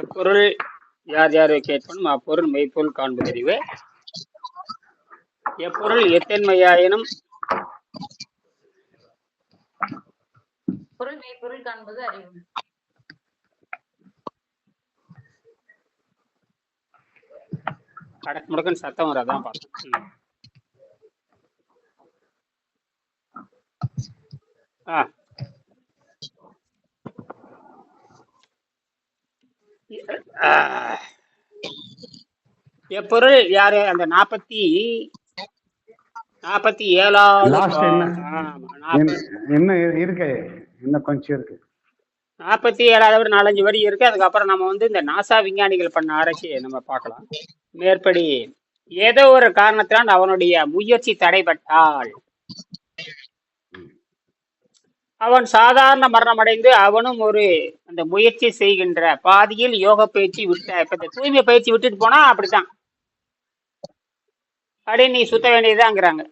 எப்பொருள் யார் யாரை கேட்பனும் அப்பொருள் மெய்ப்பொருள் காண்பதறிவு எப்பொருள் எத்தன்மையாயினும் பொருள் மெய்ப்பொருள் காண்பது அறிவு. கடக்கு முடக்குன்னு சத்தம் வராதான் பார்த்தேன். ஆ. எப்பொருள் யாரு? அந்த நாற்பத்தி நாற்பத்தி ஏழாவது என்ன? இருக்கு? இன்னும் கொஞ்சம் இருக்கு. நாற்பத்தி ஏழாவது ஒரு நாலஞ்சு வரி இருக்கு. அதுக்கப்புறம் நம்ம வந்து இந்த நாசா விஞ்ஞானிகள் பண்ண ஆராய்ச்சியை நம்ம பார்க்கலாம். மேற்படி ஏதோ ஒரு காரணத்தினால் அவனுடைய முயற்சி தடைபட்டால் அவன் சாதாரண மரணம் அடைந்து அவனும் ஒரு அந்த முயற்சி செய்கின்ற பாதியில் யோக பயிற்சி விட்ட இப்ப இந்த தூய்மை பயிற்சி விட்டுட்டு போனா அப்படித்தான். அப்படியே நீ சுத்த வேண்டியதாங்கிறாங்க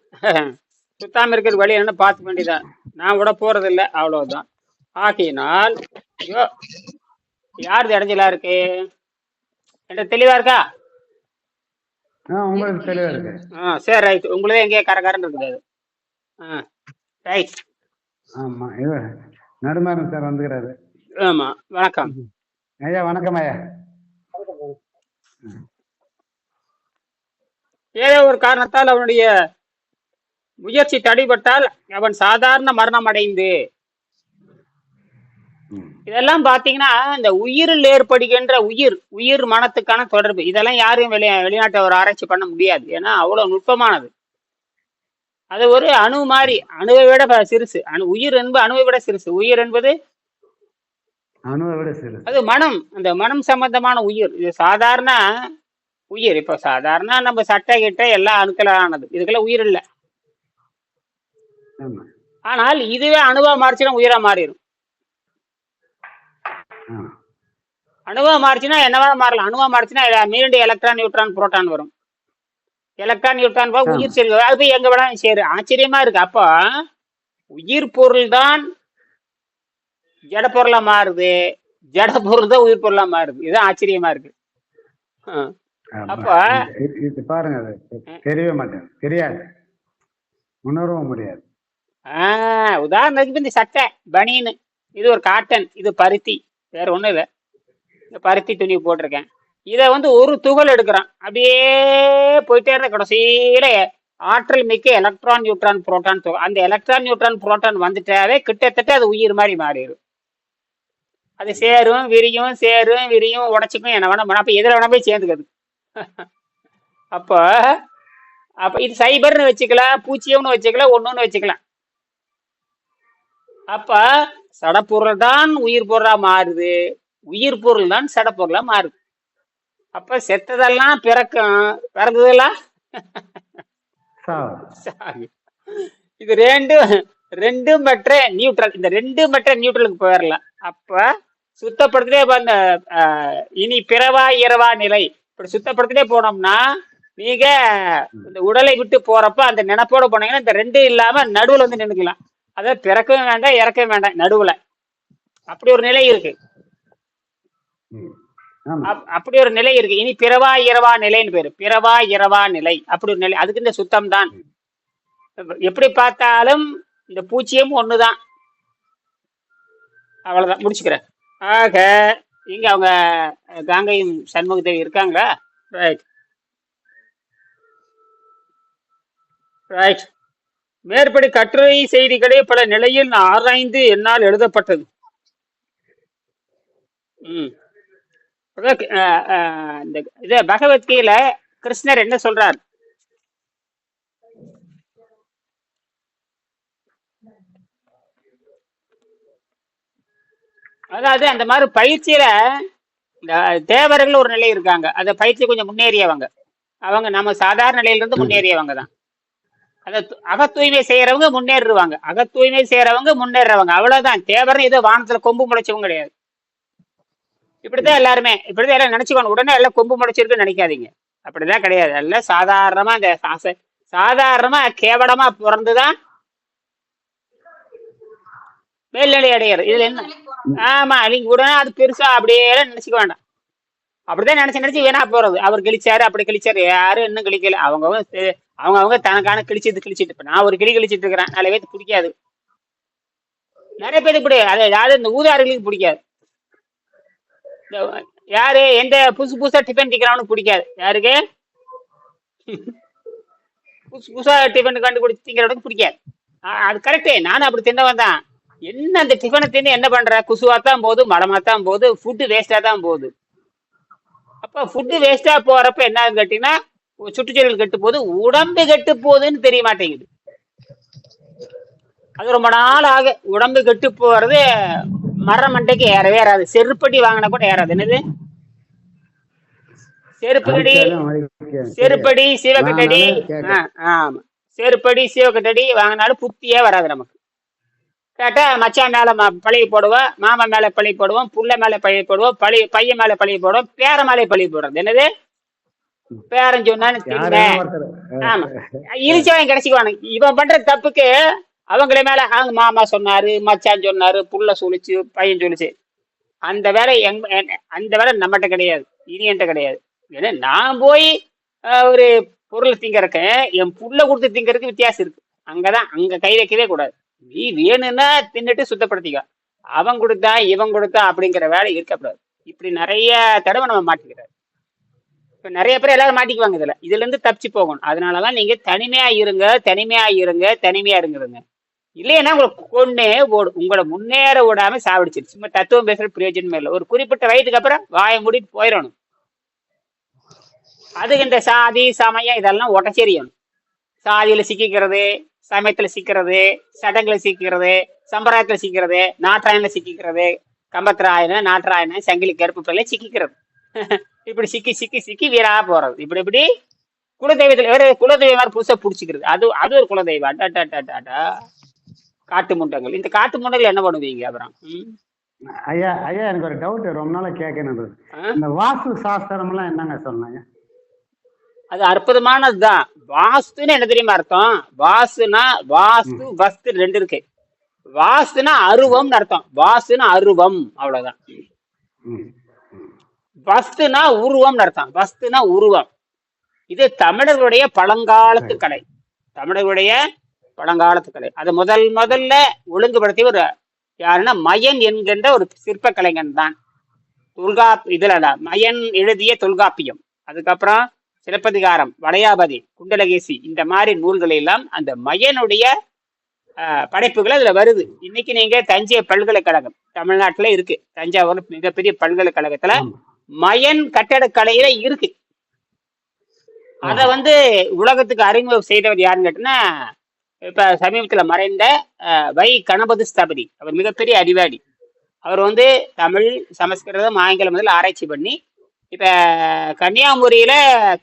சுத்தாம இருக்கிற வழி என்ன பார்த்துக்க வேண்டியதான் நான் விட போறது இல்லை அவ்வளவுதான். ஆகையினால் ஐயோ யாருது இடைஞ்சலா இருக்கு? என்ற தெளிவா இருக்கா? உங்களுக்கு தெளிவா இருக்கு. ஆ சரி ரைட் உங்களே எங்கேயே கரகரன்னு இருக்குது அது. ஆ ரைட் ஆமா இது நடுமாறன் சார் வந்துக்கிறாரு. ஆமா வணக்கம். ஐயா வணக்கம் ஐயா. ஏதோ ஒரு காரணத்தால் அவனுடைய முயற்சி தடைபட்டால் அவன் சாதாரண மரணம் அடைந்து. இதெல்லாம் பாத்தீங்கன்னா இந்த உயிரில் ஏற்படுகின்ற உயிர் உயிர் மனத்துக்கான தொடர்பு. இதெல்லாம் யாரும் வெளி வெளிநாட்டை ஒரு ஆராய்ச்சி பண்ண முடியாது. ஏன்னா அவ்வளவு நுட்பமானது. அது ஒரு அணு மாதிரி அணுவை விட சிறுசு. அணு உயிர் என்பது அணுவை விட சிறுசு. உயிர் என்பது அணுவை விட சிறு அது மனம். அந்த மனம் சம்பந்தமான உயிர். இது சாதாரண உயிர். இப்ப சாதாரண நம்ம சட்டை கிட்ட எல்லாம் அணுக்களானது இதுக்கெல்லாம் உயிர் இல்லை. ஆனால் இதுவே அணுவா மாறிச்சுன்னா உயிரா மாறிடும் அணுவா மாறிச்சுன்னா என்னவா மாறலாம்? அணுவா மாறிச்சுன்னா மீண்டும் எலக்ட்ரான் நியூட்ரான் புரோட்டான் வரும். எலக்ட்ரான் நியூட்ரான் போக உயிர் சேரு அது போய் எங்க வேணாலும் சேரு. ஆச்சரியமா இருக்கு. அப்போ உயிர் பொருள் தான் ஜட பொருளா மாறுது. ஜட பொருள் தான் உயிர் பொருளா மாறுது. இதுதான் ஆச்சரியமா இருக்கு. அப்ப- பாருங்க அது தெரியவே மாட்டேன் தெரியாது. உணரவும் முடியாது. ஆஹ் உதாரணத்துக்கு இந்த சட்டை பனியனு. இது ஒரு காட்டன். இது பருத்தி. வேற ஒண்ணும் இல்லை. பருத்தி துணி போட்டிருக்கேன். இதை வந்து ஒரு துகள் எடுக்கிறான். அப்படியே போயிட்டே இருந்த கடைசியில. ஆற்றல் மிக்க எலக்ட்ரான் நியூட்ரான் புரோட்டான் துகள். அந்த எலக்ட்ரான் நியூட்ரான் புரோட்டான் வந்துட்டாவே கிட்டத்தட்ட அது உயிர் மாதிரி மாறிடும். அது சேரும் விரியும் சேரும் விரியும் உடச்சிக்கும் என்ன வேணா அப்போ அப்ப எதில் வேணா போய் சேர்ந்துக்குது அப்போ அப்ப இது சைபர்னு வச்சுக்கலாம் பூச்சியம்னு வச்சுக்கலாம் ஒன்றுன்னு வச்சுக்கலாம். அப்ப சடப்பொருள் தான் உயிர் பொருளா மாறுது. உயிர் பொருள் தான் சடப்பொருளா மாறுது. அப்ப செத்ததெல்லாம் பிறக்கும். பிறந்ததெல்லாம். இது ரெண்டும் ரெண்டும் மற்ற நியூட்ரல் இந்த ரெண்டு மற்ற நியூட்ரலுக்கு போயிடலாம் அப்ப சுத்தப்படுத்திட்டே அந்த இனி பிறவா இரவா நிலை. இப்படி சுத்தப்படுத்திட்டே போனோம்னா நீங்க இந்த உடலை விட்டு போறப்ப அந்த நினைப்போட போனீங்கன்னா இந்த ரெண்டு இல்லாம நடுவுல வந்து நின்னுக்கலாம். அதாவது பிறக்கவும் வேண்டாம் இறக்கவும் வேண்டாம் நடுவுல. அப்படி ஒரு நிலை இருக்கு. அப்படி ஒரு நிலை இருக்கு. இனி பிறவா இரவா நிலைன்னு பேரு. பிறவா இரவா நிலை. அப்படி ஒரு நிலை. அதுக்கு இந்த சுத்தம் தான் எப்படி பார்த்தாலும் இந்த பூச்சியம் ஒண்ணுதான். அவ்வளவுதான். முடிச்சுக்கிறேன். ஆக இங்க அவங்க காங்கையும் சண்முக தேவி இருக்காங்களா? ரைட் ரைட் மேற்படி கட்டுரை செய்திகளே பல நிலையில் ஆராய்ந்து என்னால் எழுதப்பட்டது. ம். அதான், அஹ், அஹ், இந்த இது பகவத்கீதையில கிருஷ்ணர் என்ன சொல்றார்? அதாவது அந்த மாதிரி பயிற்சியில இந்த தேவர்கள் ஒரு நிலை இருக்காங்க. அந்த பயிற்சி கொஞ்சம் முன்னேறியவங்க. அவங்க நம்ம சாதாரண நிலையிலிருந்து முன்னேறியவங்க தான். அதை து- அகத்தூய்மை செய்யறவங்க முன்னேறுவாங்க. அகத்தூய்மை செய்யறவங்க முன்னேறவங்க அவ்வளவுதான். தேவர்னு ஏதோ வானத்துல கொம்பு முளைச்சவங்க கிடையாது. இப்படித்தான் எல்லாருமே. இப்படிதான் எல்லாம் நினைச்சுக்கணும் உடனே எல்லாம் கொம்பு முடிச்சிருக்குன்னு நினைக்காதீங்க. அப்படிதான் கிடையாது. எல்லாம் சாதாரணமா இந்த ஆசை சாதாரணமா கேவலமா பிறந்துதான் மேல்நிலை அடையர் இதுல என்ன? ஆமா நீங்க உடனே அது பெருசா அப்படியே எல்லாம் நினைச்சுக்க வேண்டாம். அப்படிதான் நினைச்சு நினைச்சு வேணா போறது. அவர் கிழிச்சாரு அப்படி கிழிச்சாரு. யாரும் இன்னும் கிழிக்கல. அவங்க அவங்க அவங்க தனக்கான கிழிச்சது கிழிச்சிட்டு. இப்ப நான் ஒரு கிளி கிழிச்சிட்டு இருக்கிறேன். நிறைய பேருக்கு பிடிக்காது. நிறைய பேருக்கு பிடிக்காது. அது இந்த ஊதாரிகளுக்கு பிடிக்காது. யாரு? எந்த புதுசு புதுசா டிஃபன் திக்கிறவனுக்கு பிடிக்காது. யாருக்கு? புதுசு புதுசா டிஃபன் கண்டுபிடிச்சு திங்கிறவனுக்கு பிடிக்காது அது கரெக்டு நானும் அப்படி தின்னவன் தான். என்ன அந்த டிஃபனை தின்னு என்ன பண்ற? குசுவா தான் போகுது மடமா தான் போகுது ஃபுட்டு வேஸ்டா தான் போகுது. அப்ப ஃபுட்டு வேஸ்டா போறப்ப என்ன கேட்டீங்கன்னா சுற்றுச்சூழல் கெட்டு போகுது உடம்பு கெட்டு போகுதுன்னு தெரிய மாட்டேங்குது. அது ரொம்ப நாள் ஆக உடம்பு கெட்டு போறது மர மண்டைக்கு ஏறவே ஏறாது. செருப்படி வாங்கினா கூட ஏறாது. என்னது? செருப்படி. செருப்படி. ஆ, ஆமா. செருப்படி சிவகட்டடி வாங்கினாலும் புத்தியே வராது நமக்கு. கேட்டா மச்சான் மேல பழைய போடுவோம் மாமா மேல பழைய போடுவோம் புள்ள மேல பழைய போடுவோம் பழைய பையன் மேல பழைய போடுவோம் பேர மேல பழைய போடுறது. என்னது? பேரன் சொன்னான்னு ஆமா. இழிச்சவன் கிடைச்சிக்குவானுங்க இவன் பண்ற தப்புக்கு அவங்கள மேல அவங்க மாமா சொன்னாரு மச்சான் சொன்னாரு புள்ள சொல்லிச்சு பையன் சொல்லிச்சு. அந்த வேலை எங் என்- அந்த வேலை நம்மகிட்ட கிடையாது இனி என்கிட்ட கிடையாது. ஏன்னா நான் போய் ஒரு பொருள் திங்கறக்கேன் என் புள்ள கொடுத்து திங்கறதுக்கு வித்தியாசம் இருக்கு. அங்கதான் அங்க கை வைக்கவே கூடாது. நீ வேணும்னா தின்னுட்டு சுத்தப்படுத்திக்க. அவன் கொடுத்தா இவன் கொடுத்தா அப்படிங்கிற வேலை இருக்கக்கூடாது. இப்படி நிறைய தடவை நம்ம மாட்டிக்கிறாரு இப்போ நிறைய பேர் எல்லாரும் மாட்டிக்குவாங்க இதுல. இதுல இருந்து தப்பிச்சு போகணும். அதனாலதான் நீங்க தனிமையா இருங்க தனிமையா இருங்க தனிமையா இருங்கிறங்க இல்லைன்னா உங்களை கொன்னே ஓடும் உங்களை முன்னேற விடாம சாவடிச்சிருச்சு சும்மா தத்துவம் பேசுற பிரயோஜனமே இல்லை. ஒரு குறிப்பிட்ட வயதுக்கு அப்புறம் வாயை மூடிட்டு போயிடணும் அதுக்கு இந்த சாதி சமயம் இதெல்லாம் உடச்செறியணும் சாதியில சிக்கிக்கிறது சமயத்துல சிக்கிறது சடங்குல சிக்கிறது சம்பிரதாயத்துல சிக்கிறது நாற்றாயன சிக்கிக்கிறது கம்பத்திராயன நாற்றாயன சங்கிலி கருப்பு பிள்ளை சிக்கிக்கிறது. இப்படி சிக்கி சிக்கி சிக்கி வீரா போறது. இப்படி இப்படி குலதெய்வத்துல வேற குலதெய்வம் மாதிரி புதுசா புடிச்சுக்கிறது. அது அது ஒரு குலதெய்வம். அட்டா அட்டா அட்டா அட்டா காட்டு முண்டங்கள். இந்த காட்டு முண்டங்கள் என்ன பண்ணுவீங்க அப்புறம்? ஐயா ஐயா எனக்கு ஒரு டவுட் ரொம்ப நாளா கேட்கணும்? இந்த வாஸ்து சாஸ்திரம் எல்லாம் என்னங்க சொன்னாங்க அது அற்புதமானதுதான் வாஸ்துன்னு என்ன தெரியுமா அர்த்தம்? வாஸ்துனா வாஸ்து வஸ்து ரெண்டு இருக்கு. வாஸ்துனா அருவம்னு அர்த்தம். வாஸ்துனா அருவம் அவ்வளவுதான். வஸ்துனா உருவம்னு அர்த்தம். வஸ்துனா உருவம். இது தமிழர்களுடைய பழங்காலத்து கலை. தமிழர்களுடைய பழங்காலத்து கலை அது முதல் முதல்ல ஒழுங்குபடுத்திய ஒரு யாருன்னா மயன் என்கின்ற ஒரு சிற்ப கலைஞன் தான். தொல்கா இதுல மயன் எழுதிய தொல்காப்பியம். அதுக்கப்புறம் சிலப்பதிகாரம் வளையாபதி குண்டலகேசி இந்த மாதிரி நூல்கள் எல்லாம் அந்த மயனுடைய படைப்புகள் அதுல வருது. இன்னைக்கு நீங்க தஞ்சை பல்கலைக்கழகம் தமிழ்நாட்டுல இருக்கு. தஞ்சாவூர் மிகப்பெரிய பல்கலைக்கழகத்துல. மயன் கட்டடக்கலையில இருக்கு. அத வந்து உலகத்துக்கு அறிமுகம் செய்தவர் யாருன்னு கேட்டீங்கன்னா இப்ப சமீபத்துல மறைந்த வை கணபதி ஸ்தபதி அவர் மிகப்பெரிய அறிவாளி அவர் வந்து தமிழ் சமஸ்கிருதம் ஆங்கிலம் முதல்ல ஆராய்ச்சி பண்ணி இப்ப கன்னியாகுமரியில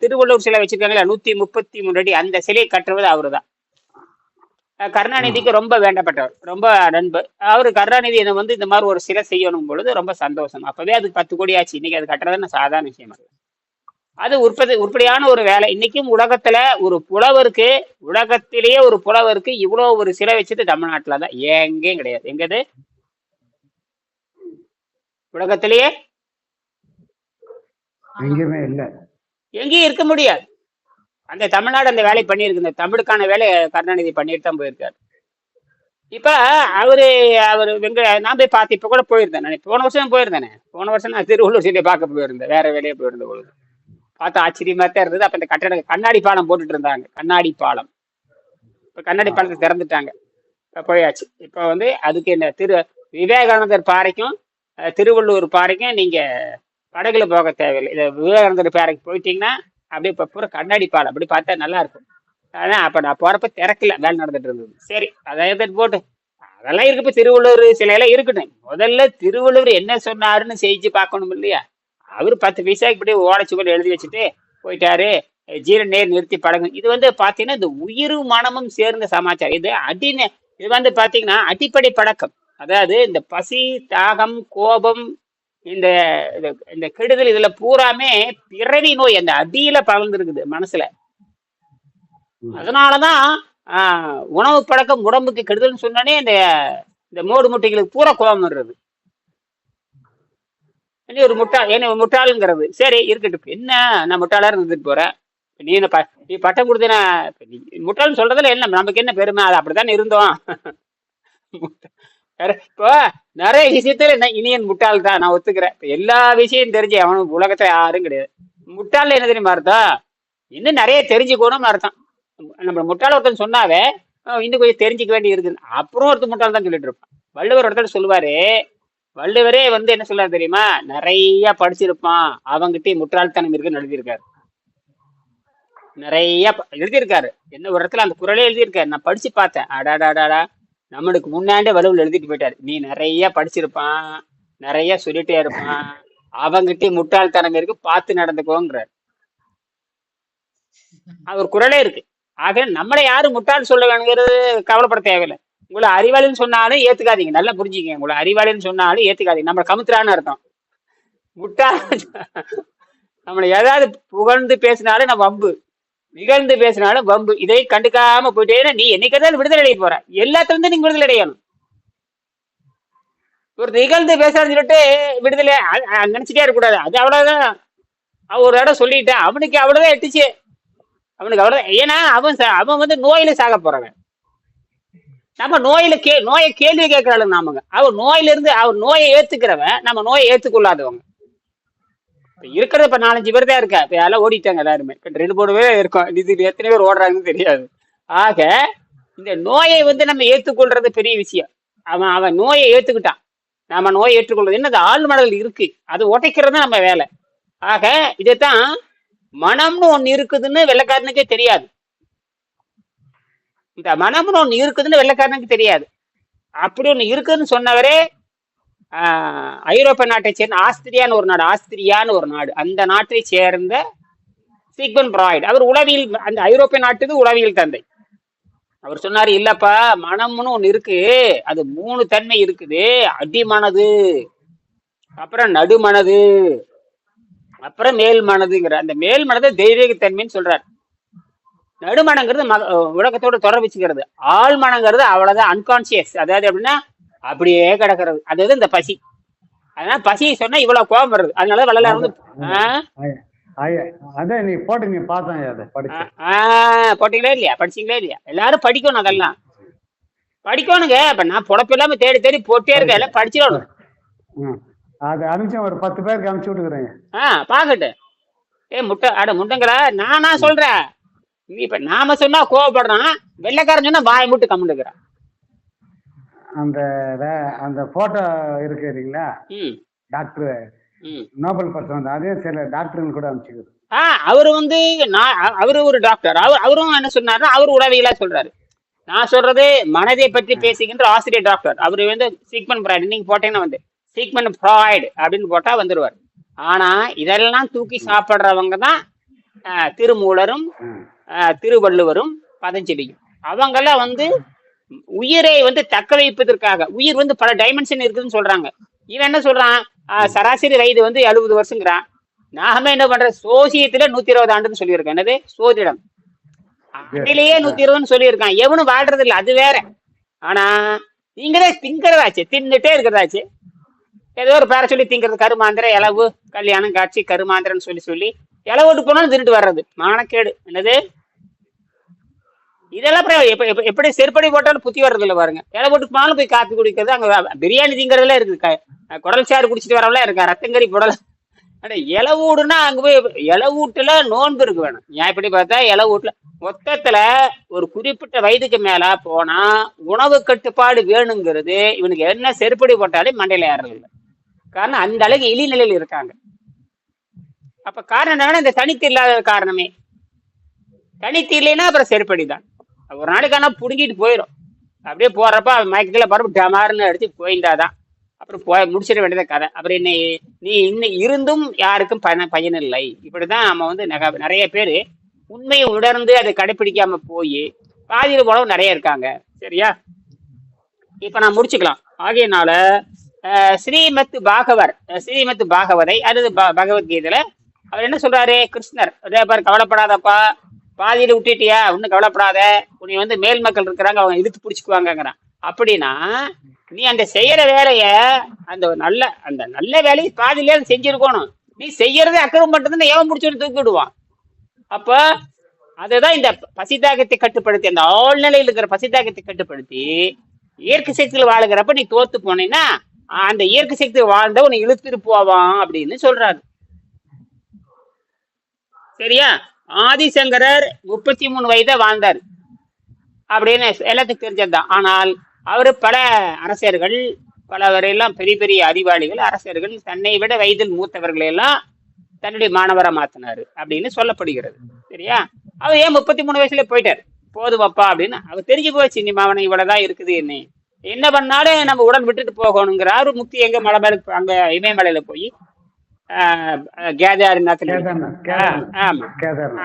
திருவள்ளூர் சிலை வச்சிருக்காங்களா நூத்தி முப்பத்தி மூணு அடி அந்த சிலையை கட்டுறது அவருதான். அஹ், கருணாநிதிக்கு ரொம்ப வேண்டப்பட்டவர் ரொம்ப நண்பர் அவரு கருணாநிதி என்ன வந்து இந்த மாதிரி ஒரு சிலை செய்யணும் பொழுது ரொம்ப சந்தோஷம். அப்பவே அதுக்கு பத்து கோடி ஆச்சு இன்னைக்கு அது கட்டுறதுன்னு சாதாரண விஷயம் அல்ல அது உற்பத்தி உருப்படியான ஒரு வேலை. இன்னைக்கும் உலகத்துல ஒரு புலவருக்கு உலகத்திலேயே ஒரு புலவருக்கு இவ்வளவு ஒரு சிலை வச்சுட்டு தமிழ்நாட்டுல தான். எங்கேயும் கிடையாது. எங்கது? உலகத்திலேயே? எங்கேயுமே இல்ல. எங்கேயும் இருக்க முடியாது. அந்த தமிழ்நாடு அந்த வேலை பண்ணியிருக்கு இந்த தமிழுக்கான வேலை கருணாநிதி பண்ணிட்டு தான் போயிருக்காரு. இப்ப அவரு அவர் வெங்க நான் போய் பார்த்து இப்ப கூட போயிருந்தேன் நான். போன வருஷம் போயிருந்தேனே. போன வருஷம் நான் திருவள்ளூர் சிலையை பார்க்க போயிருந்தேன். வேற வேலையை போயிருந்த பொழுது. பார்த்து ஆச்சரியமா தான் இருந்தது. அப்ப இந்த கட்டட கண்ணாடி பாலம் போட்டுட்டு இருந்தாங்க. கண்ணாடி பாலம். இப்ப கண்ணாடி பாலத்தை திறந்துட்டாங்க. இப்ப போயாச்சு. இப்ப வந்து அதுக்கு என்ன திரு விவேகானந்தர் பாறைக்கும் திருவள்ளூர் பாறைக்கும் நீங்க படகுல போக தேவையில்லை. இதை விவேகானந்தர் பாறைக்கு போயிட்டீங்கன்னா அப்படியே இப்போ பூரா கண்ணாடி பாலம். அப்படி பார்த்தா நல்லா இருக்கும். அதான் அப்ப நான் போறப்ப திறக்கல. வேலை நடந்துட்டு இருந்தது. சரி அதை எடுத்துட்டு போட்டு. அதெல்லாம் இருக்கு. இப்ப திருவள்ளுவர் சில எல்லாம் இருக்கட்டும். முதல்ல திருவள்ளுவர் என்ன சொன்னாருன்னு செஞ்சு பார்க்கணும் இல்லையா? அவர் பத்து பைசாக்கு இப்படி ஓலைச்சுவல் எழுதி வச்சுட்டு போயிட்டாரு. ஜீர நேர் நிறுத்தி பழகு. இது வந்து பாத்தீங்கன்னா இந்த உயிர் மனமும் சேர்ந்த சமாச்சாரம். இது அடின இது வந்து பாத்தீங்கன்னா அடிப்படை பழக்கம். அதாவது இந்த பசி தாகம் கோபம் இந்த இந்த கெடுதல் இதுல பூராமே பிறவி நோய் அந்த அடியில பறந்துருக்குது மனசுல. அதனாலதான் ஆஹ், உணவு பழக்கம் உடம்புக்கு கெடுதல்னு சொன்னானே இந்த இந்த மோடு முட்டைகளுக்கு பூரா கோபம் வர்றது. நீ ஒரு முட்டாள் என்ன முட்டாளுங்கிறது. சரி இருக்கட்டும். என்ன நான் முட்டாளா இருந்துட்டு போறேன்? நீ என்ன ப- நீ பட்டம் கொடுத்தனா? முட்டாள்னு சொல்றதுல என்ன நமக்கு என்ன பெருமை? அது அப்படித்தானே இருந்தோம். இப்போ நிறைய விஷயத்துல என்ன இனியன் முட்டாள் தான் நான் ஒத்துக்கிறேன். எல்லா விஷயம் தெரிஞ்சு அவனுக்கு உலகத்துல யாரும் கிடையாது. முட்டாள் என்ன தெரியுமா அர்த்தம்? இன்னும் நிறைய தெரிஞ்சுக்கணும்னு அர்த்தம். நம்ம முட்டாள் ஒருத்தன் சொன்னாவே இன்னும் கொஞ்சம் தெரிஞ்சுக்க வேண்டி இருக்குது. அப்புறம் ஒருத்தன் முட்டாள் தான் சொல்லிட்டு இருப்பான். வள்ளுவர் ஒருத்தர் சொல்லுவாரு வள்ளுவரே வந்து என்ன சொல்றாரு தெரியுமா? நிறைய படிச்சிருப்பான். அவங்கிட்ட முற்றாள்தனம் இருக்குன்னு எழுதியிருக்காரு. நிறைய எழுதியிருக்காரு. என்ன ஒரு இடத்துல அந்த குரலே எழுதியிருக்காரு. நான் படிச்சு பார்த்தேன். அடாடாடாடா. நம்மளுக்கு முன்னாண்டே வலுவில் எழுதிட்டு போயிட்டாரு. நீ நிறைய படிச்சிருப்பான். நிறைய சொல்லிட்டே இருப்பான். அவங்கிட்ட முட்டாள்தனம் இருக்கு. பார்த்து நடந்துக்கோங்கிறார். அவர் குரலே இருக்கு. ஆக நம்மளை யாரும் முட்டாள் சொல்ல வேணுங்கிறது கவலைப்பட தேவையில்லை. உங்களை அறிவாளின்னு சொன்னாலும் ஏத்துக்காதீங்க. நல்லா புரிஞ்சுக்கங்க. உங்களை அறிவாளின்னு சொன்னாலும் ஏத்துக்காதீங்க. நம்மளை கமுத்துறான்னு அர்த்தம். முட்டா நம்மளை ஏதாவது புகழ்ந்து பேசினாலும் நம்ம வம்பு. நிகழ்ந்து பேசினாலும் வம்பு. இதை கண்டுக்காம போயிட்டேன்னா நீ என்னைக்காவது விடுதலை அடைய போற. எல்லாத்துல நீங்க விடுதலை அடையணும். ஒரு நிகழ்ந்து பேசுறான்னு சொல்லிட்டு விடுதலை நினைச்சிட்டே இருக்கக்கூடாது. அது அவ்வளவுதான். அவன் ஒரு இடம் சொல்லிட்டான். அவனுக்கு அவ்வளவுதான் எட்டுச்சு. அவனுக்கு அவ்வளவுதான். ஏன்னா அவன் அவன் வந்து நோயில சாக போறவன். நம்ம நோயில கே நோயை கேள்வி கேட்கிறாள் நாமங்க. அவன் நோயிலிருந்து அவர் அவன் நோயை ஏத்துக்கிறவன் நம்ம நோயை ஏத்துக்கொள்ளாதவங்க. இப்ப இருக்கிறது இப்ப நாலஞ்சு பேர் தான் இருக்கா? இப்ப எல்லாம் ஓடிட்டாங்க எல்லாருமே. இப்ப ரெண்டு மூணு பேர் இருக்கோம். இது எத்தனை பேர் ஓடுறாங்கன்னு தெரியாது. ஆக இந்த நோயை வந்து நம்ம ஏத்துக்கொள்றது பெரிய விஷயம். அவன் அவன் நோயை ஏத்துக்கிட்டான். நம்ம நோயை ஏற்றுக்கொள்றது என்ன அது ஆள் மடல் இருக்கு. அது உடைக்கிறது தான் நம்ம வேலை. ஆக இதைத்தான் மனம்னு ஒன்று இருக்குதுன்னு வெள்ளைக்காரனுக்கே தெரியாது. இந்த மனம்னு ஒன்று இருக்குதுன்னு வெள்ளைக்காரனுக்கு தெரியாது. அப்படி ஒன்று இருக்குதுன்னு சொன்னவரே ஐரோப்பிய நாட்டை சேர்ந்த ஆஸ்திரியான்னு ஒரு நாடு ஆஸ்திரியான்னு ஒரு நாடு. அந்த நாட்டை சேர்ந்த சீக்வன் பிராய்டு. அவர் உளவியல் அந்த ஐரோப்பிய நாட்டுக்கு உளவியல் தந்தை. அவர் சொன்னாரு இல்லப்பா மனம்னு ஒன்று இருக்கு. அது மூணு தன்மை இருக்குது. அடிமனது அப்புறம் நடுமனது அப்புறம் மேல் மனதுங்கிற அந்த மேல் மனதை தெய்வீக தன்மைன்னு சொல்றாரு. நடுமனங்கிறது மக உலகத்தோட தொடர்பு வச்சுக்கிறது ஆழ் மனங்கிறது அவ்வளவுதான் அன்கான்சியஸ் அதாவது எப்படின்னா அப்படியே கிடக்கிறது. அதாவது இந்த பசி. அதனால பசி சொன்னா இவ்வளவு கோபம் வருது. அதனால வள்ளலார் வந்து அதான் நீ போட்டு நீ போட்டீங்களா இல்லையா? படிச்சீங்களா இல்லையா? எல்லாரும் படிக்கணும் அதெல்லாம். படிக்கணுங்க இப்ப நான் பொழப்பு இல்லாம தேடி தேடி போட்டே இருக்கேன். எல்லாம் படிச்சிடணும். அது அனுப்பிச்சு ஒரு பத்து பேருக்கு அனுப்பிச்சு விட்டுக்கிறேங்க ஆ பாக்கட்டு ஏ முட்டை அட முட்டைங்களா? நானா சொல்றேன். நீ இப்ப நாம சொன்னா கோவப்படுறான் வெள்ளைக்காரன் சொன்னா வாய் முட்டு கம்முண்டுக்கிறான் அந்த அந்த போட்டோ இருக்கு இல்லைங்களா? ம். டாக்டர். நோபல் பரிசு வந்து அதே சில டாக்டருங்க கூட அனுப்பிச்சுக்குது. ஆ அவரு வந்து நான் அவரு ஒரு டாக்டர் அவர் அவரும் என்ன சொன்னாருன்னா அவர் உளவியலா சொல்றாரு. நான் சொல்றது மனதை பற்றி பேசுகின்ற ஆசிரியர் டாக்டர் அவர் வந்து சீக்மன் பிராய்டு நீங்க போட்டீங்கன்னா வந்து சீக்மன் ஃப்ராய்டு அப்படின்னு போட்டா வந்துருவார். ஆனா இதெல்லாம் தூக்கி சாப்பிடுறவங்க தான் திருமூலரும் திருவள்ளுவரும் பதஞ்சலியும். அவங்கெல்லாம் வந்து உயிரை வந்து தக்க வைப்பதற்காக உயிர் வந்து பல டைமென்ஷன் இருக்குதுன்னு சொல்றாங்க. இவன் என்ன சொல்றான்? சராசரி வயது வந்து எழுபது வருஷங்கிறான். நாம என்ன பண்ற சோசியத்துல நூத்தி இருபது ஆண்டுன்னு சொல்லியிருக்கேன். என்னது? சோதிடம். அதிலேயே நூத்தி இருபதுன்னு சொல்லியிருக்கான். எவனும் வாழ்றது இல்ல அது வேற. ஆனா நீங்களே திங்கிறதாச்சு. தின்னுட்டே இருக்கிறதாச்சு. ஏதோ ஒரு பேரை சொல்லி திங்கிறது. கருமாந்திர இளவு கல்யாணம் காட்சி கருமாந்திரன்னு சொல்லி சொல்லி இலை ஓட்டு போனாலும் திருட்டு வர்றது. மானக்கேடு. என்னது? இதெல்லாம் அப்புறம் எப்ப எப்ப- எப்படி செருப்படி போட்டாலும் புத்தி வர்றது இல்ல பாருங்க. இலை ஓட்டு போனாலும் போய் காப்பி குடிக்கிறது அங்க பிரியாணி திங்கிறதுல இருக்கு. குடல் சாறு குடிச்சிட்டு வரவெல்லாம் இருக்கா ரத்தங்கறி குடல் அட இலை ஊடுனா அங்க போய் இலை வீட்டுல நோன்பு இருக்கு வேணும். ஏன் இப்படி பார்த்தா இலை வீட்டுல மொத்தத்துல ஒரு குறிப்பிட்ட வயதுக்கு மேல போனா உணவு கட்டுப்பாடு வேணுங்கிறது இவனுக்கு என்ன செருப்படி போட்டாலே மண்டையில ஏறது இல்லை காரணம் அந்த அளவுக்கு இழி நிலையில இருக்காங்க. அப்ப காரணம் என்னன்னா இந்த தனித்து இல்லாத காரணமே. தனித்து இல்லைன்னா அப்புறம் செருப்படி தான் ஒரு நாளைக்கு ஆனால் புடுங்கிட்டு போயிடும் அப்படியே போறப்ப அவன் மயக்கத்துல பரப்பு டமாருன்னு அடிச்சு போயிருந்தாதான் அப்புறம் போய் முடிச்சிட வேண்டியத கதை. அப்புறம் என்ன நீ இன்னும் இருந்தும் யாருக்கும் பயன பயன் இல்லை இப்படிதான் நம்ம வந்து நிறைய பேர் உண்மையை உணர்ந்து அதை கடைபிடிக்காம போய் பாதியில் போனவங்க நிறைய இருக்காங்க. சரியா? இப்ப நான் முடிச்சுக்கலாம். ஆகையினால ஸ்ரீமத் பாகவர் ஸ்ரீமத் பாகவதை அல்லது ப- பகவத்கீதையில அவர் என்ன சொல்றாரு? கிருஷ்ணர் அதே பாரு கவலைப்படாதப்பா. பாதியில விட்டுட்டியா? ஒன்னும் கவலைப்படாத. உன்னை வந்து மேல் மக்கள் இருக்கிறாங்க அவங்க இழுத்து பிடிச்சிக்குவாங்கங்கிறான். அப்படின்னா நீ அந்த செய்யற வேலைய அந்த நல்ல அந்த நல்ல வேலையை பாதியிலே அது செஞ்சிருக்கணும். நீ செய்யறதே அக்கிரமம் பண்றதுன்னு ஏவன் பிடிச்சோன்னு தூக்கி விடுவான். அப்ப அதுதான் இந்த பசிதாகத்தை கட்டுப்படுத்தி அந்த ஆழ்நிலையில் இருக்கிற பசிதாகத்தை கட்டுப்படுத்தி இயற்கை சக்தியில் வாழுகிறப்ப நீ தோத்து போனேன்னா அந்த இயற்கை சக்தியில் வாழ்ந்த உன்னை இழுத்துட்டு போவான் அப்படின்னு சொல்றாரு. சரியா ஆதிசங்கரர் முப்பத்தி மூணு வயதை வாழ்ந்தார். அப்படின்னு எல்லாத்துக்கும் தெரிஞ்சதுதான். ஆனால் அவர் பல அரசர்கள் பலவரையெல்லாம் பெரிய பெரிய அறிவாளிகள் அரசர்கள் தன்னை விட வயதில் மூத்தவர்களை எல்லாம் தன்னுடைய மாணவரா மாத்தினாரு அப்படின்னு சொல்லப்படுகிறது. சரியா? அவர் ஏன் முப்பத்தி மூணு வயசுல போயிட்டார் போதுமப்பா அப்படின்னு அவர் தெரிஞ்சு போச்சு நீ மாவனை இவ்வளவுதான் இருக்குது என்ன என்ன பண்ணாலும் நம்ம உடன் விட்டுட்டு போகணுங்கிறாரு முக்தி எங்க மலை மேல அங்க இமயமலையில போய் கேதாரிநாத்ல ஆமா.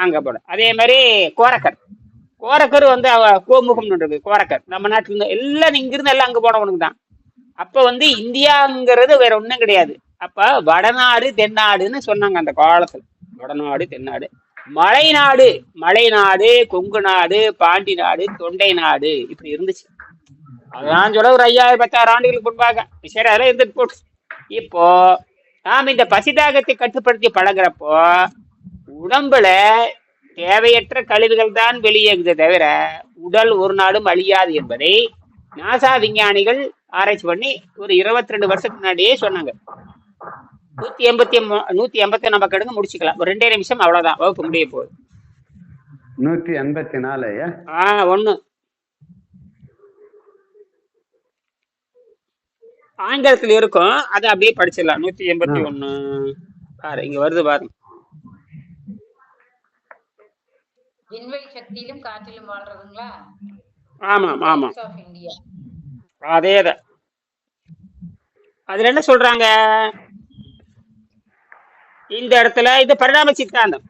அங்க போட. அதே மாதிரி கோரக்கர். கோரக்கர் வந்து அவ கோமுகம் இருக்கு கோரக்கர். நம்ம நாட்டுல இருந்து எல்லாம் இங்கிருந்து எல்லாம் அங்க போனவனுக்கு தான். அப்ப வந்து இந்தியாங்கிறது வேற ஒண்ணும் கிடையாது. அப்ப வடநாடு தென்னாடுன்னு சொன்னாங்க அந்த காலத்துல. வடநாடு தென்னாடு. மலைநாடு மலைநாடு கொங்கு நாடு பாண்டி நாடு தொண்டை நாடு இப்படி இருந்துச்சு. அதான் சொல்ல ஒரு ஐயாயிரம் பத்தாயிரம் ஆண்டுகளுக்கு முன்பாக. சரி அதெல்லாம் இருந்துட்டு போட்டு. இப்போ நாம் இந்த பசிதாகத்தை கட்டுப்படுத்தி பழகுறப்போ உடம்புல தேவையற்ற கழிவுகள் தான் வெளியேகுதே தவிர உடல் ஒரு நாளும் அழியாது என்பதை நாசா விஞ்ஞானிகள் ஆராய்ச்சி பண்ணி ஒரு இருபத்தி ரெண்டு வருஷத்துக்கு முன்னாடியே சொன்னாங்க. நூத்தி எண்பத்தி நூத்தி எண்பத்தி நம்ம கடுங்க முடிச்சுக்கலாம். ஒரு ரெண்டே நிமிஷம் அவ்வளவுதான். வகுப்பு முடிய போகுது. நூத்தி எண்பத்தி நாலு ஐயா? ஆ ஒண்ணு. ஆங்கிலத்துல இருக்கும். அதை அப்படியே படிச்சிடலாம். நூத்தி எண்பத்தி ஒண்ணு. பாரு இங்க வருது பாருங்க விண்வெளி சக்தியிலும் காற்றிலும் வாழ்றதுங்களா? ஆமாம் ஆமாம் அதேதான். அதுல என்ன சொல்றாங்க? இந்த இடத்துல இது பரிணாம சித்தாந்தம்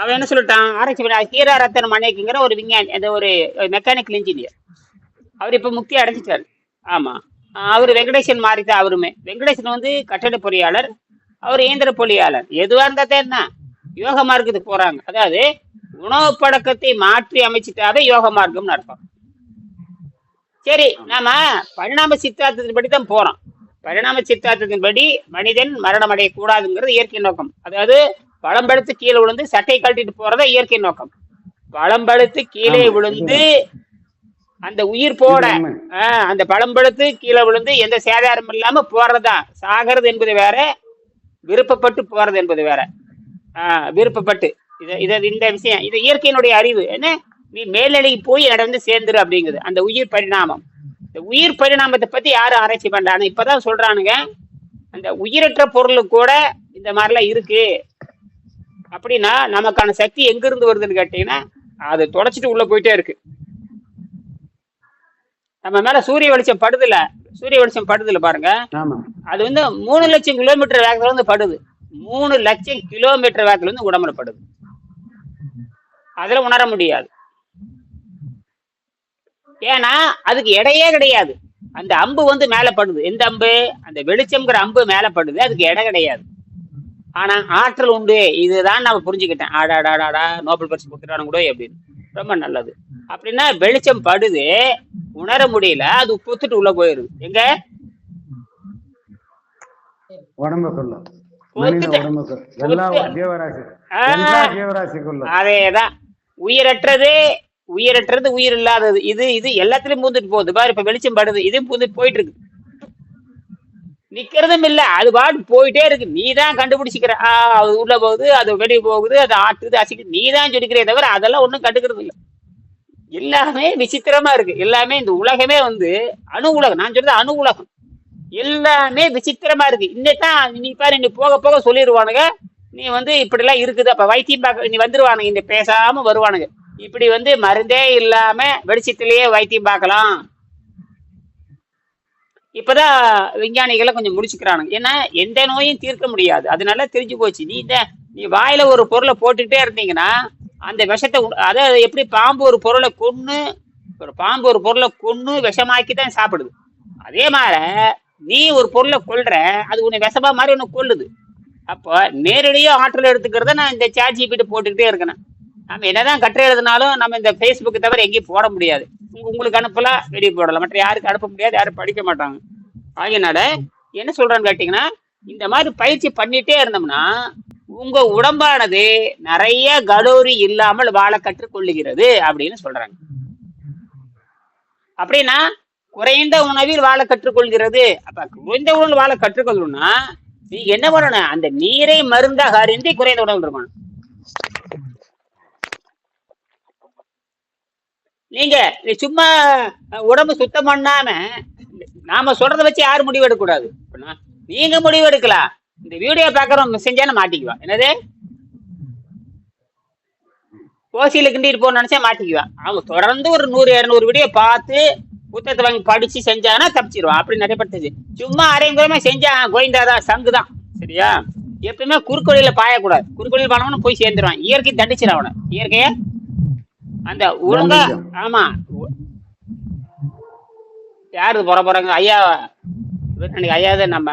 அவன் என்ன சொல்லிட்டான்? ஆராய்ச்சி பண்ண ஹீரா ரத்தன் மணிக்குங்கிற ஒரு விஞ்ஞானி அந்த ஒரு மெக்கானிக்கல் இன்ஜினியர் அவர் இப்ப முக்தி அடைஞ்சிட்டாரு. ஆமா. அவர் வெங்கடேசன் மாறிதான் அவருமே. வெங்கடேசன் வந்து கட்டட பொறியாளர் அவர் இயந்திர பொறியாளர். எதுவா இருந்தா என்ன யோக மார்க்கத்துக்கு போறாங்க. அதாவது உணவு பழக்கத்தை மாற்றி அமைச்சிட்டாவே யோக மார்க்கம்னு அர்த்தம். சரி நாம பரிணாம சித்தாந்தத்தின்படி தான் போறோம். பரிணாம சித்தாந்தத்தின்படி மனிதன் மரணம் அடையக்கூடாதுங்கிறது இயற்கை நோக்கம். அதாவது பழம்படுத்து கீழே விழுந்து சட்டை கழட்டிட்டு போறதா இயற்கை நோக்கம். பழம்படுத்து கீழே. விழுந்து அந்த உயிர் போட அந்த பழம்படுத்து கீழே விழுந்து எந்த சேதாரம் இல்லாம போறதா? சாகிறது என்பது வேற விருப்பப்பட்டு போறது என்பது வேற. ஆஹ், விருப்பப்பட்டு. இத இத இந்த விஷயம். இது இயற்கையினுடைய அறிவு. என்ன? நீ மேல்நிலைக்கு போய் நடந்து சேர்ந்துரு அப்படிங்குது. அந்த உயிர் பரிணாமம். இந்த உயிர் பரிணாமத்தை பத்தி யாரும் ஆராய்ச்சி பண்றாங்க இப்பதான் சொல்றானுங்க. அந்த உயிரற்ற பொருளுக்கு கூட இந்த மாதிரிலாம் இருக்கு. அப்படின்னா நமக்கான சக்தி எங்க இருந்து வருதுன்னு கேட்டீங்கன்னா அது தொடச்சிட்டு உள்ள போயிட்டே இருக்கு. நம்ம மேல சூரிய வெளிச்சம் படுதுல சூரிய வெளிச்சம் படுதுல பாருங்க. அது வந்து மூணு லட்சம் கிலோமீட்டர் வேகத்துல வந்து படுது. மூணு லட்சம் கிலோமீட்டர் வேகத்துல வந்து உடம்புல படுது. அதுல உணர முடியாது. ஏன்னா அதுக்கு எடையே கிடையாது. அந்த அம்பு வந்து மேல படுது. எந்த அம்பு? அந்த வெளிச்சம்ங்கிற அம்பு மேல படுது. அதுக்கு எடை கிடையாது. ஆனா ஆற்றல் உண்டு. இதுதான் நம்ம புரிஞ்சுக்கிட்டேன். ஆடாடாடாடா நோபல் பரிசு கொடுத்துட்டானு கூட அப்படின்னு. ரொம்ப நல்லது. அப்படின்னா வெளிச்சம் படுது. உணர முடியல அது புத்துட்டு உள்ள போயிருது எங்க? உடம்புக்குள்ள அதேதான். உயிரற்றது உயிரற்றது உயிர் இல்லாதது. இது இது எல்லாத்துலயும் பூந்துட்டு போகுது. பாரு இப்ப வெளிச்சம் படுது. இதுவும் பூந்துட்டு போயிட்டு இருக்கு நிக்கிறதும் இல்ல. அது பாட்டு போயிட்டே இருக்கு. நீ தான் கண்டுபிடிச்சிக்கிற. ஆ அது உள்ள போகுது அது வெளியே போகுது அது ஆட்டுது அசிக்குது. நீ தான் சொல்லிக்கிறே தவிர அதெல்லாம் ஒண்ணும் கண்டுக்கிறது இல்ல எல்லாமே விசித்திரமா இருக்கு. எல்லாமே இந்த உலகமே வந்து அணு உலகம். நான் சொல்றது அணு உலகம். எல்லாமே விசித்திரமா இருக்கு. இன்னைத்தான் நீ பாரு நீ போக போக சொல்லிடுவானுங்க நீ வந்து இப்படி எல்லாம் இருக்குது. அப்ப வைத்தியம் பார்க்க நீ வந்துருவானுங்க. இந்த பேசாம வருவானுங்க. இப்படி வந்து மருந்தே இல்லாம வெளிச்சத்திலேயே வைத்தியம் பார்க்கலாம். இப்பதான் விஞ்ஞானிகளை கொஞ்சம் முடிச்சுக்கிறானுங்க. ஏன்னா எந்த நோயும் தீர்க்க முடியாது. அதனால தெரிஞ்சு போச்சு. நீ இந்த நீ வாயில ஒரு பொருளை போட்டுக்கிட்டே இருந்தீங்கன்னா அந்த விஷத்தை உ- அதாவது எப்படி பாம்பு ஒரு பொருளை கொன்று ஒரு பாம்பு ஒரு பொருளை கொன்று விஷமாக்கி தான் சாப்பிடுது. அதே மாதிரி நீ ஒரு பொருளை கொள்ற அது உன்னை விஷமா மாதிரி உன்னை கொல்லுது. அப்போ நேரடியாக ஆற்றல் எடுத்துக்கிறத நான் இந்த சாட் ஜிபிட்டு போட்டுக்கிட்டே இருக்கேன் நம்ம என்னதான் கட்டுரை எழுதினாலும் நம்ம இந்த ஃபேஸ்புக்கு தவிர எங்கேயும் போட முடியாது. உங்களுக்கு அனுப்பலாம் வெளியே போடலாம். மற்ற யாருக்கு அனுப்ப முடியாது யாரும் படிக்க மாட்டாங்க. ஆகியனால என்ன சொல்றேன்னு கேட்டிங்கன்னா இந்த மாதிரி பயிற்சி பண்ணிட்டே இருந்தோம்னா உங்க உடம்பானது நிறைய கலோரி இல்லாமல் வாழ கற்றுக்கொள்ளுகிறது அப்படின்னு சொல்றாங்க. அப்படின்னா குறைந்த உணவில் வாழ கற்றுக்கொள்கிறது. அப்ப குறைந்த உணவில் வாழ கற்றுக்கொள்ளணும்னா நீ என்ன பண்ணணும்? அந்த நீரை மருந்தாக அறிந்து குறைந்த உணவு இருக்கணும். நீங்க நீ சும்மா உடம்பு சுத்தம் பண்ணாம நாம சொல்றத வச்சு யாரும் முடிவு எடுக்க கூடாது நீங்க முடிவு எடுக்கலாம் இந்த வீடியோ பாக்குறவங்க செஞ்சானே மாட்டிக்குவான் என்னது? ஓசியில கிண்டிட்டு போன நினைச்சா மாட்டிக்குவான் அவங்க தொடர்ந்து ஒரு நூறு இருநூறு வீடியோ பார்த்து புத்தகத்தை வாங்கி படிச்சு செஞ்சானா தப்பிச்சிருவான் அப்படி நிறைய பட்டது சும்மா அரைங்குறமா செஞ்சா கோவிந்தாதான் சங்குதான் சரியா? எப்பவுமே குறுக்கொழியில பாயக்கூடாது. குறுக்கொழியில் பானவனு போய் சேர்ந்துருவான். இயற்கை தண்டிச்சிடும் அவனை. இயற்கைய? அந்த ஒழுங்கா. ஆமா. யாரு போற போறாங்க? ஐயா அன்னைக்கு ஐயாவது நம்ம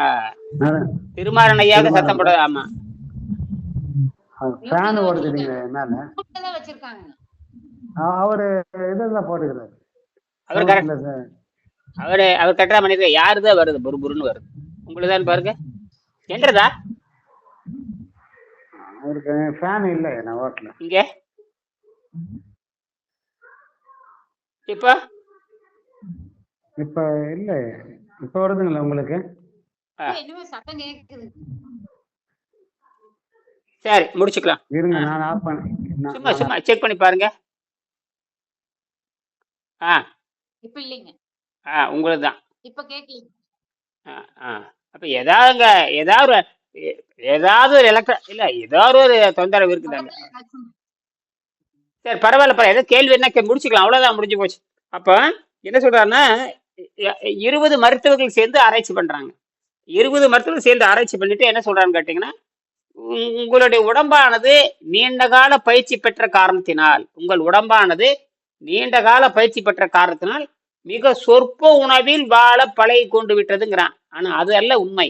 திருமாறன் ஐயாவது சத்தம் போட ஆமா. ஃபேன் மேல. தான் வச்சிருக்காங்க. அ- அவரு இதெல்லாம் போட்டுக்கிறாரு. அவர் கரெக்ட். இல்ல சார். அவரு அவர் கட்டுற மனித யாருதான் வருது? புரு புருன்னு வருது. உங்களுக்கு பாருங்க. என்றதா? அவருக்கு ஃபேன் இல்லை நான் ஓட்டல. இங்க. இப்போ? இப்ப இல்ல. இப்ப வருதுங்களா உங்களுக்கு? சரி முடிச்சுக்கலாம். இருங்க நான் ஆஃப் பண்ண நான்- சும்மா சும்மா செக் பண்ணி பாருங்க. ஆ. இப்ப இல்லைங்க. ஆ உங்களுக்கு தான். இப்ப கேக்கல. ஆ ஆ. அப்போ ஏதாவதுங்க ஏதாவது ஏதாவது ஒரு எலக்ட்ரா இல்லை ஏதாவது ஒரு தொந்தரவு இருக்குதாங்க. சரி பரவாயில்ல பரவாயில்ல. ஏதோ கேள்வி என்ன கே- முடிச்சுக்கலாம். அவ்வளோதான் முடிஞ்சு போச்சு. அப்போ என்ன சொல்றாருன்னா இருபது மருத்துவர்கள் சேர்ந்து ஆராய்ச்சி பண்றாங்க. இருபது மருத்துவம் சேர்ந்து ஆராய்ச்சி பண்ணிட்டு என்ன சொல்றான்னு கேட்டிங்கன்னா உங்களுடைய உடம்பானது நீண்ட கால பயிற்சி பெற்ற காரணத்தினால் உங்கள் உடம்பானது நீண்ட கால பயிற்சி பெற்ற காரணத்தினால் மிக சொற்ப உணவில் வாழ பழகி கொண்டு விட்டதுங்கிறான். ஆனா அது அல்ல உண்மை.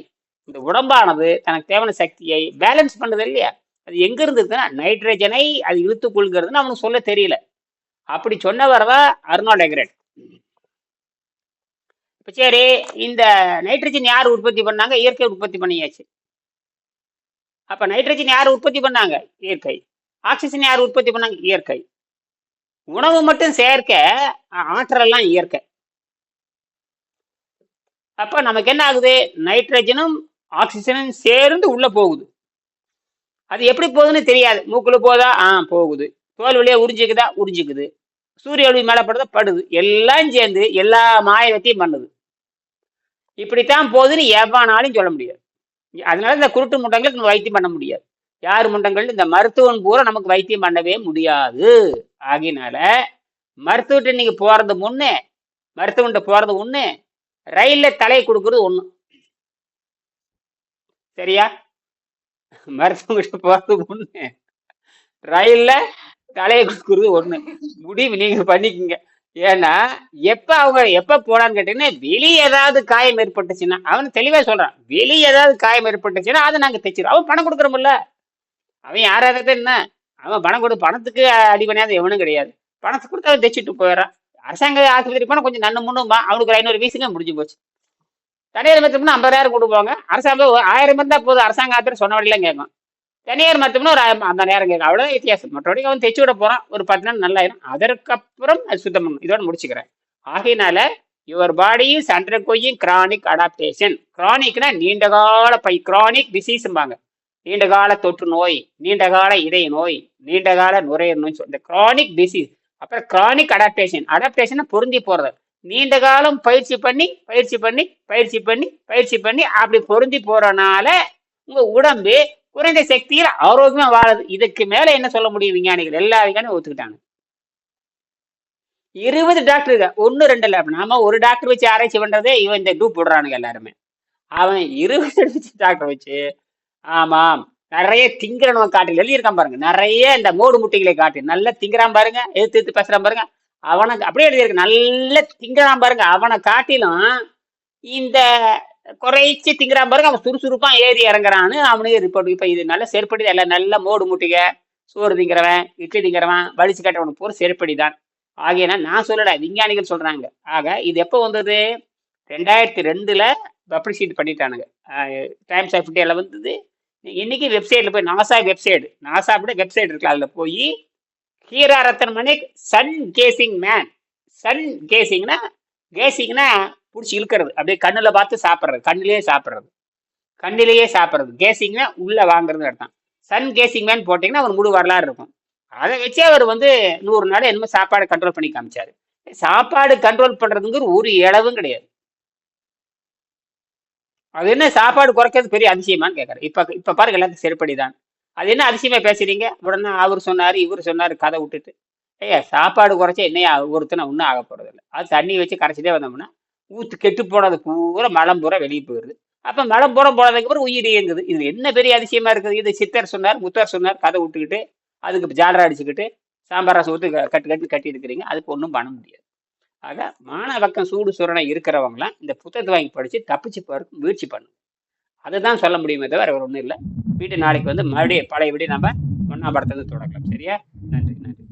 இந்த உடம்பானது தனக்கு தேவையான சக்தியை பேலன்ஸ் பண்ணுது இல்லையா? அது எங்க இருந்ததுன்னா நைட்ரஜனை அது இழுத்துக் கொள்கிறதுன்னு அவனுக்கு சொல்ல தெரியல. அப்படி சொன்னவர் தான் அருணா டெக்ரேட் இப்போ சரி இந்த நைட்ரஜன் யார் உற்பத்தி பண்ணாங்க? இயற்கை உற்பத்தி பண்ணியாச்சு. அப்போ நைட்ரஜன் யார் உற்பத்தி பண்ணாங்க? இயற்கை. ஆக்சிஜன் யார் உற்பத்தி பண்ணாங்க? இயற்கை. உணவு மட்டும் சேர்க்க ஆற்றலாம் ஆற்றலெல்லாம் இயற்கை. அப்ப நமக்கு என்ன ஆகுது? நைட்ரஜனும் ஆக்சிஜனும் சேர்ந்து உள்ள போகுது. அது எப்படி போகுதுன்னு தெரியாது. மூக்குல போதா? ஆ போகுது. தோல் வழியா உறிஞ்சிக்குதா? உறிஞ்சிக்குது. சூரிய ஒளி மேலே படுதா படுது. எல்லாம் சேர்ந்து எல்லா மாயத்தையும் பண்ணுது. இப்படித்தான் போகுதுன்னு எவனாலும் சொல்ல முடியாது. அதனால இந்த குருட்டு முண்டங்களுக்கு நம்ம வைத்தியம் பண்ண முடியாது. யார் முண்டங்கள் இந்த மருத்துவன் பூரா நமக்கு வைத்தியம் பண்ணவே முடியாது. ஆகினால மருத்துவர்கிட்ட நீங்க போறது முன்னே மருத்துவன்ட்ட போறது ஒண்ணு ரயில்ல தலை கொடுக்கறது ஒண்ணு. சரியா? மருத்துவங்கிட்ட போறது ஒண்ணு ரயில்ல தலையை கொடுக்குறது ஒண்ணு. முடிவு நீங்க பண்ணிக்கங்க. ஏன்னா எப்ப அவங்க எப்ப போனான்னு கேட்டீங்கன்னா வெளியே ஏதாவது காயம் ஏற்பட்டுச்சுன்னா அவன் தெளிவா சொல்றான். வெளியே ஏதாவது காயம் ஏற்பட்டுச்சுன்னா அதை நாங்க தைச்சிடும் அவன் பணம் கொடுக்குறோம்ல. அவன் யாராவது என்ன? அவன் பணம் கொடு பணத்துக்கு அடிபணியாத எவனும் கிடையாது. பணத்தை கொடுத்து அவன் தைச்சிட்டு போயிடறான். அரசாங்க ஆஸ்பத்திரி போனா கொஞ்சம் நன்னு முன்னுமா அவனுக்கு ஒரு ஐநூறு வீசுங்க முடிஞ்சு போச்சு. தனியார் மருத்துவம்னா ஐம்பதாயிரம் கொடுப்பாங்க அரசாங்கம் ஒரு ஆயிரம் இருந்தா போதும். அரசாங்க ஆஸ்பத்திரி சொன்ன வழியெல்லாம் கேட்கும். தனியார் மருத்துவம்னு ஒரு அந்த நேரம் கேட்கும் அவ்வளோ வித்தியாசம். மற்றபடி அவன் தைச்சு விட போகிறான் ஒரு பத்து நாள் நல்லாயிரும் அதற்கப்புறம் அது சுத்தம் பண்ணும் இதோட முடிச்சுக்கிறேன். ஆகையினால your body is undergoing chronic adaptation கிரானிக்னா நீண்ட கால பை கிரானிக் டிசீஸ்ம்பாங்க நீண்ட கால தொற்று நோய் நீண்ட கால இதய நோய் நீண்ட கால நுரையீரல் நோய் இந்த கிரானிக் டிசீஸ் அப்புறம் கிரானிக் அடாப்டேஷன் அடாப்டேஷன் பொருந்தி போறது. நீண்ட காலம் பயிற்சி பண்ணி பயிற்சி பண்ணி பயிற்சி பண்ணி பயிற்சி பண்ணி அப்படி பொருந்தி போறனால உங்க உடம்பு குறைந்த சக்தியில் ஆரோக்கியமா வாழுது. இதுக்கு மேல என்ன சொல்ல முடியும் விஞ்ஞானிகள்? எல்லா விஞ்ஞானியும் ஒத்துக்கிட்டாங்க. இருபது டாக்டர் ஒன்னு ரெண்டு இல்லை. நாம ஒரு டாக்டர் வச்சு ஆராய்ச்சி பண்றதே இவன் இந்த டூப் போடுறானுங்க எல்லாருமே. அவன் இருபது டாக்டர் வச்சு ஆமாம் நிறைய திங்கிறவன் காட்டி எழுதியிருக்கான் பாருங்க. நிறைய இந்த மோடு முட்டைகளை காட்டி. நல்லா திங்கிறான் பாருங்க. எதிர்த்து எடுத்து பேசுறான் பாருங்க. அவனுக்கு அப்படியே எழுதியிருக்கு. நல்ல திங்கிறான் பாருங்க. அவனை காட்டிலும் இந்த குறைச்சி திங்கிறான் பாருங்க அவன் சுறுசுறுப்பாக ஏறி இறங்குறான்னு அவனுக்கு ரிப்போர்ட் இப்போ இது நல்ல செருப்படி எல்லாம் நல்ல மோடு முட்டிக. சோறு திங்கிறவன் இட்லி திங்கிறவன் வலிச்சு கட்டவனுக்கு போகிற செருப்படி தான் ஆகையினா நான் சொல்லலை விஞ்ஞானிகள் சொல்கிறாங்க ஆக இது எப்போ வந்தது? ரெண்டாயிரத்தி ரெண்டில் பப்ளிஷீட் பண்ணிட்டானுங்க. டைம்ஸ் ஆஃப் இந்தியாவில் வந்தது. இன்னைக்கு வெப்சைட்ல போய் நாசா வெப்சைட் நாசா கூட வெப்சைட் இருக்கு. அதில் போய் Hira Ratan Manek sun gazing man sun கேசிங்னா கேசிங்னா பிடிச்சி இழுக்கிறது. அப்படியே கண்ணுல பார்த்து சாப்பிட்றது. கண்ணிலேயே சாப்பிட்றது. கண்ணிலேயே சாப்பிட்றது. கேசிங்னா உள்ள வாங்குறது அர்த்தம். சன் கேசிங் மேன் போட்டிங்கன்னா அவர் முழு வரலாறு இருக்கும். அதை வச்சு அவர் வந்து நூறு நாள் என்னமோ சாப்பாடு கண்ட்ரோல் பண்ணி காமிச்சாரு. சாப்பாடு கண்ட்ரோல் பண்ணுறதுங்கிற ஒரு இளவும் கிடையாது. அது என்ன சாப்பாடு குறைக்கிறது பெரிய அதிசயமான்னு கேட்குறேன் இப்ப இப்ப பாருங்க எல்லாத்துக்கும் செருப்படிதான். அது என்ன அதிசயமா பேசுறீங்க? உடனே அவர் சொன்னாரு இவர் சொன்னாரு கதை விட்டுட்டு. ஐயா சாப்பாடு குறைச்சா என்னையா ஒருத்தனை ஒன்றும் ஆக போகிறதில்ல இல்லை அது தண்ணி வச்சு கரைச்சிட்டே வந்தோம்னா ஊத்து கெட்டு போனது பூரா மலம் பூரா வெளியே போயிடுது. அப்ப மலம் பூரா போனதுக்கு அப்புறம் உயிர் இயங்குது. இது என்ன பெரிய அதிசயமா இருக்குது? இது சித்தர் சொன்னார் முத்தர் சொன்னார் கதை விட்டுக்கிட்டு அதுக்கு ஜாலரா அடிச்சுக்கிட்டு சாம்பார் ரசம் ஊற்றி கட்டு கட்டு கட்டி இருக்கிறீங்க. அதுக்கு ஒன்றும் பண்ண முடியாது. ஆக மானவக்கம் சூடு சுரணை இருக்கிறவங்களாம் இந்த புத்தகத்தை வாங்கி படிச்சு தப்பிச்சு போறதுக்கு முயற்சி பண்ணும் அதுதான் சொல்ல முடியுமே தவிர வேறு ஒன்றும் இல்லை. வீட்டு நாளைக்கு வந்து மறுபடியும் பழையபடி நம்ம ஒன்னா படத்தை தொடங்கலாம். சரியா? நன்றி நன்றி.